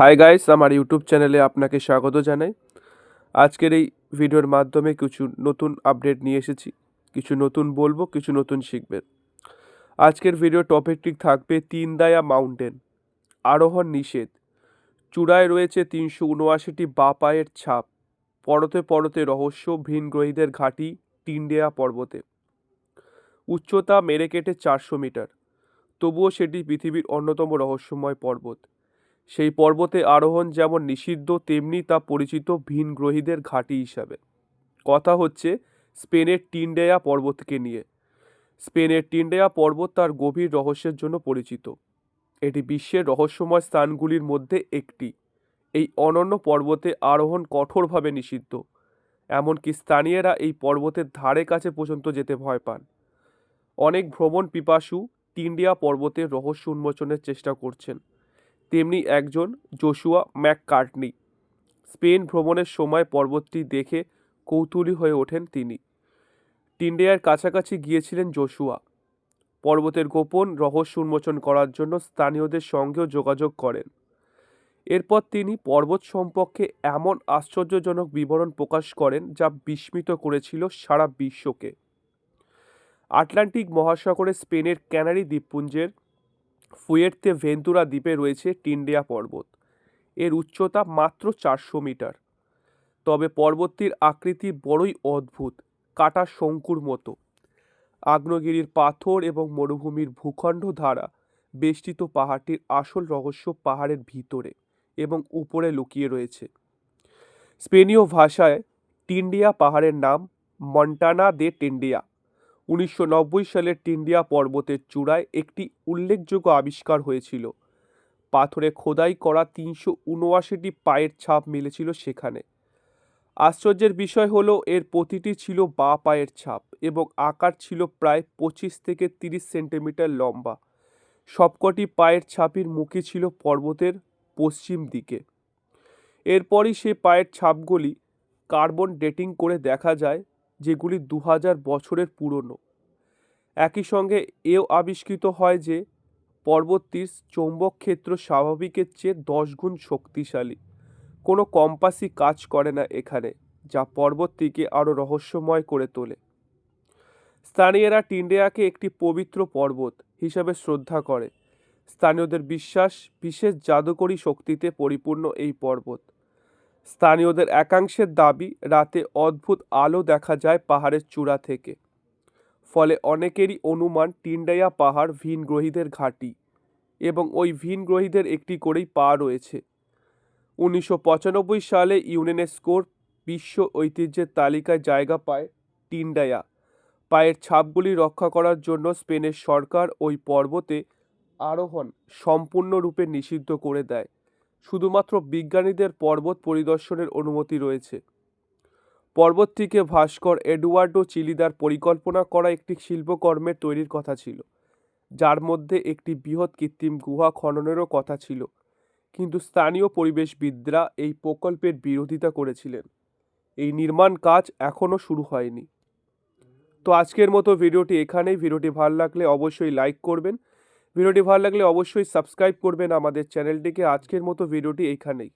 Hi guys আমার YouTube চ্যানেলে আপনাকে স্বাগত জানাই। আজকের এই ভিডিওর মাধ্যমে কিছু নতুন আপডেট নিয়ে এসেছি। কিছু নতুন বলব, কিছু নতুন শিখবেন। আজকের ভিডিও টপিকটি থাকবে তিনদায়া মাউন্টেন আরোহণ নিষেধ। চূড়ায় রয়েছে তিনশো উনআশিটি বা পায়ের ছাপ। পরতে পরতে রহস্য ভিনগ্রহীদের ঘাঁটি টিন্ডেয়া পর্বতে। উচ্চতা মেরে কেটে চারশো মিটার। তবুও সেটি পৃথিবীর অন্যতম রহস্যময় পর্বত। সেই পর্বতে আরোহণ যেমন নিষিদ্ধ, তেমনি তা পরিচিত ভিনগ্রহীদের ঘাঁটি হিসাবে। কথা হচ্ছে স্পেনের টিন্ডেয়া পর্বতকে নিয়ে। স্পেনের টিন্ডেয়া পর্বত তার গভীর রহস্যের জন্য পরিচিত। এটি বিশ্বের রহস্যময় স্থানগুলির মধ্যে একটি। এই অনন্য পর্বতে আরোহণ কঠোরভাবে নিষিদ্ধ, এমনকি স্থানীয়রা এই পর্বতের ধারে কাছে পর্যন্ত যেতে ভয় পান। অনেক ভ্রমণ পিপাসু টিন্ডিয়া পর্বতের রহস্য উন্মোচনের চেষ্টা করছেন। তেমনি একজন জোশুয়া ম্যাককার্টনি। স্পেন ভ্রমণের সময় পর্বতটি দেখে কৌতূহলী হয়ে ওঠেন তিনি। টিন্ডেয়ার কাছাকাছি গিয়েছিলেন জোশুয়া। পর্বতের গোপন রহস্য উন্মোচন করার জন্য স্থানীয়দের সঙ্গেও যোগাযোগ করেন। এরপর তিনি পর্বত সম্পর্কে এমন আশ্চর্যজনক বিবরণ প্রকাশ করেন যা বিস্মিত করেছিল সারা বিশ্বকে। আটলান্টিক মহাসাগরে স্পেনের ক্যানারি দ্বীপপুঞ্জের ফুয়ের্তে ভেন্তুরা দ্বীপে রয়েছে টিন্ডিয়া পর্বত। এর উচ্চতা মাত্র চারশো মিটার। তবে পর্বতটির আকৃতি বড়ই অদ্ভুত, কাটা শঙ্কুর মতো। আগ্নেয়গিরির পাথর এবং মরুভূমির ভূখণ্ড দ্বারা বেষ্টিত পাহাড়টির আসল রহস্য পাহাড়ের ভিতরে এবং উপরে লুকিয়ে রয়েছে। স্পেনীয় ভাষায় টিন্ডিয়া পাহাড়ের নাম মন্টানা দে টিন্ডিয়া। উনিশশো নব্বই সালের টিন্ডিয়া পর্বতের চূড়ায় একটি উল্লেখযোগ্য আবিষ্কার হয়েছিল। পাথরে খোদাই করা তিনশো উনআশিটি পায়ের ছাপ মিলেছিল সেখানে। আশ্চর্যের বিষয় হলো, এর প্রতিটি ছিল বা পায়ের ছাপ এবং আকার ছিল প্রায় পঁচিশ থেকে তিরিশ সেন্টিমিটার লম্বা। সবকটি পায়ের ছাপির মুখে ছিল পর্বতের পশ্চিম দিকে। এরপরই সে পায়ের ছাপগুলি কার্বন ডেটিং করে দেখা যায়, যেগুলি দু হাজার বছরের পুরনো। একই সঙ্গে এও আবিষ্কৃত হয় যে পর্বতটির চৌম্বক ক্ষেত্র স্বাভাবিকের চেয়ে দশ গুণ শক্তিশালী। কোনো কম্পাসই কাজ করে না এখানে, যা পর্বতটিকে আরও রহস্যময় করে তোলে। স্থানীয়রা টিন্ডেয়াকে একটি পবিত্র পর্বত হিসাবে শ্রদ্ধা করে। স্থানীয়দের বিশ্বাস বিশেষ জাদুকরী শক্তিতে পরিপূর্ণ এই পর্বত। স্থানীয়দের একাংশের দাবি, রাতে অদ্ভুত আলো দেখা যায় পাহাড়ের চূড়া থেকে। ফলে অনেকেরই অনুমান টিন্ডাইয়া পাহাড় ভিনগ্রহীদের ঘাঁটি এবং ওই ভিনগ্রহীদের একটি করেই পা রয়েছে। উনিশশো পঁচানব্বই সালে ইউনেস্কোর বিশ্ব ঐতিহ্যের তালিকায় জায়গা পায় টিন্ডায়া পায়ের ছাপগুলি রক্ষা করার জন্য স্পেনের সরকার ওই পর্বতে আরোহণ সম্পূর্ণরূপে নিষিদ্ধ করে দেয়। শুধুমাত্র বিজ্ঞানীদের পর্বত পরিদর্শনের অনুমতি রয়েছে। পর্বতটিকে ভাস্কর এডুয়ার্ডো চিলিদার পরিকল্পনা করা একটি শিল্পকর্মের তৈরির কথা ছিল, যার মধ্যে একটি বৃহৎ কৃত্রিম গুহা খননেরও কথা ছিল, কিন্তু স্থানীয় পরিবেশবিদরা এই প্রকল্পের বিরোধিতা করেছিলেন। এই নির্মাণ কাজ এখনও শুরু হয়নি। তো আজকের মতো ভিডিওটি এখানেই। ভিডিওটি ভালো লাগলে অবশ্যই লাইক করবেন। ভিডিওটি ভালো লাগলে অবশ্যই সাবস্ক্রাইব করবেন আমাদের চ্যানেলটিকে। আজকের মতো ভিডিওটি এইখানেই